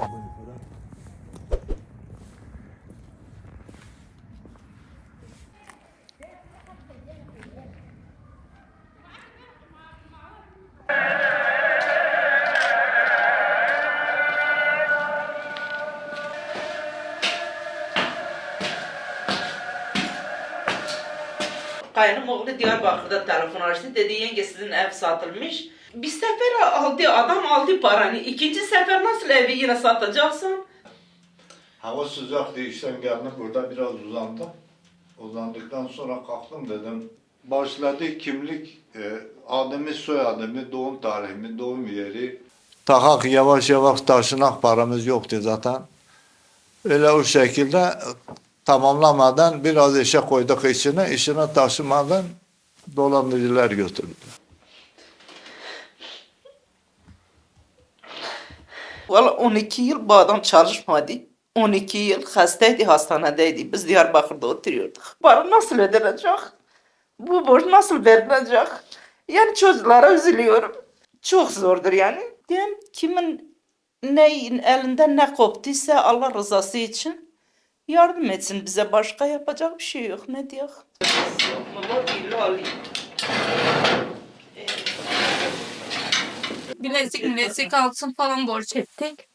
Thank you. Kayınım oğlu Diyarbakır'da telefon açtı. Dedi yenge sizin ev satılmış. Bir sefer aldı adam aldı paranı. İkinci sefer nasıl evi yine satacaksın? Hava sıcaktı işten geldim burada biraz uzandım. Uzandıktan sonra kalktım dedim. Başladı kimlik, e, adımı, soyadımı, doğum tarihimi, doğum yeri. Takak yavaş yavaş taşınak paramız yoktu zaten. Öyle o şekilde tamamlamadan biraz işe koyduk içine, işine taşımadan dolandırıcılar götürdü. Valla 12 yıl bu adam çalışmadı. 12 yıl hastaydı, hastanedeydi. Biz Diyarbakır'da oturuyorduk. Para nasıl ödenecek? Bu borç nasıl verilecek? Yani çocuklara üzülüyorum. Çok zordur yani. Yani kimin ne elinden ne koptuysa Allah rızası için yardım etsin bize. Başka yapacak bir şey yok. Ne diyor? bilezik bilezik altın falan borç ettik.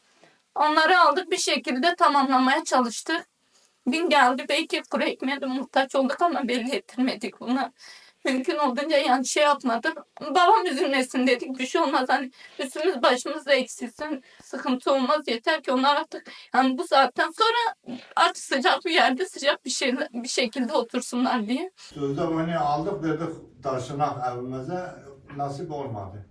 Onları aldık bir şekilde tamamlamaya çalıştık. Gün geldi belki kuru ekmeğe de muhtaç olduk ama belli ettirmedik bunu. Mümkün olduğunca yani şey yapmadık. Babam üzülmesin dedik bir şey olmaz hani üstümüz başımız da eksilsin sıkıntı olmaz yeter ki onlar artık yani bu saatten sonra artık sıcak bir yerde sıcak bir şey bir şekilde otursunlar diye. Sözde onu aldık dedik taşınak evimize nasip olmadı.